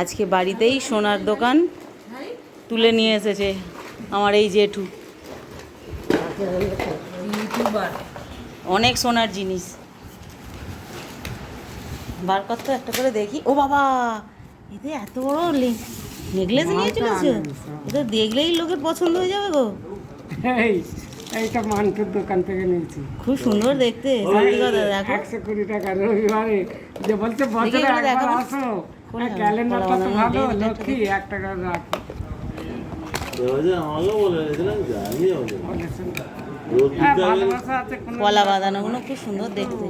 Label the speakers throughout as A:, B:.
A: আজকে বাড়িতেই সোনার দোকান তুলে নিয়ে এসেছে আমার এই জেঠু। অনেক সোনার জিনিস। বার কর তো একটা করে দেখি। ও বাবা এতে এত বড় নেকলেস নিয়ে চলেছে? এটা দেখলেই লোকের পছন্দ হয়ে যাবে গো।
B: এইটা মানকুর দোকান থেকে নিয়েছি।
A: খুব সুন্দর দেখতে
B: একশো কুড়ি টাকা রবিবারে। যে বলছে বছরে একবার আসো? ক্যালেন্ডারটা তো
A: কলা
B: ভালো লক্ষ্মী এক টাকা রাখো। হ্যাঁ
A: কলা বাঁধানোগুলো খুব সুন্দর দেখতে।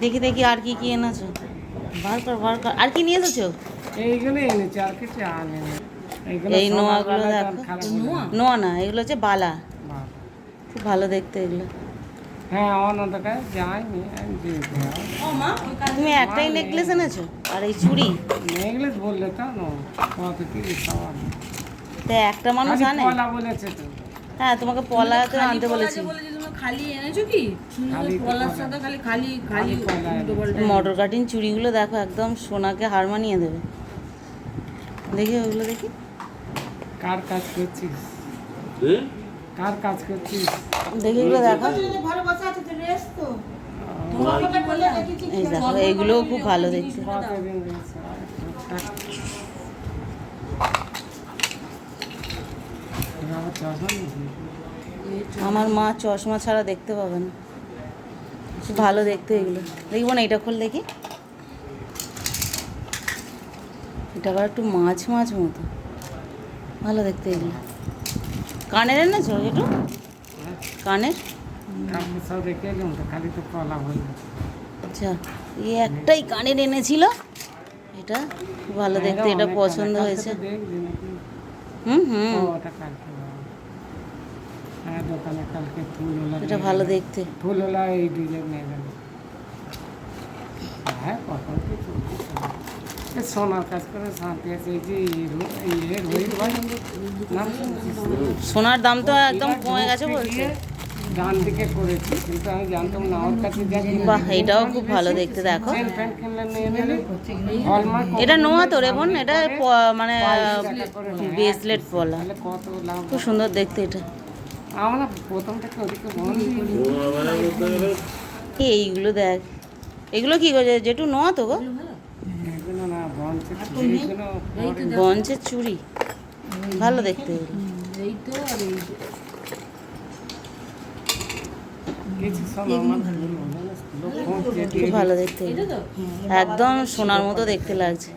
A: দেখি দেখি আর কি কি এনেছো? বার কর বার কর। আর কি নিয়ে এসেছ?
B: এইগুলো এনেছি আর কিছু আনেনি
A: এই নোয়াগুলো দেখো। নোয়া? না এগুলো হচ্ছে বালা। খুব ভালো দেখতে এগুলো।
B: হ্যাঁ অন্যটাকে যাইনি আমি দিয়েছি
A: তুমি একটাই নেকলেস এনেছো? আর এই চুড়ি?
B: নেকলেস বললে তো না কত কি সবার
A: তা একটা মানুষ আনে?
B: কলা বলেছে তো।
A: হ্যাঁ তোমাকে পলা তো আনতে বলেছি
C: বলে যে তুমি খালি এনেছো কি। সাথে খালি খালি খালি।
A: মটর কাটিং চুড়িগুলো দেখো একদম সোনাকে হার মানিয়ে দেবে। দেখি ওগুলো দেখি।
B: কার কাজ করছিস? কার কাজ করছিস?
A: দেখি এগুলো দেখো। এই দেখো এইগুলোও খুব ভালো
B: নিয়েছে?
A: আমার মা চশমা ছাড়া দেখতে পাবে না। খুব ভালো দেখতে এগুলো। দেখব না এটা খোল দেখি। এটা আবার একটু মাছ মাছ মতো। ভালো দেখতে এগুলো। কানের এনেছো একটু কানের আচ্ছা এই একটাই কানের এনেছিল এটা খুব ভালো দেখতে, এটা পছন্দ হয়েছে? হুম হুম। এটা ভালো দেখতে।
B: ফুল হলো এই হ্যাঁ সোনার কাজ করে
A: সোনার দাম তো একদম কমে গেছে বলছে।
B: ডান দিকে করেছি কিন্তু আমি জানতাম না ওর কাছে যা
A: বাহ এটাও খুব ভালো দেখতে দেখো। এটা নোয়া তো রে বোন এটা মানে
B: করে।
A: ব্রেসলেট
B: লাভ
A: খুব সুন্দর দেখতে এটা।
B: আমরা প্রথম থেকে ওদিকে
A: এইগুলো দেখ। এগুলো কি গো যে- জেঠু নোয়া তো গো? বঞ্চের চুড়ি। ভালো দেখতে
C: এই তো আর এই তো।
B: কিছু সব আমার ভুল হলো না। লোক ফোন চেয়ে
A: খুব ভালো দেখতে। একদম সোনার মতো দেখতে লাগছে।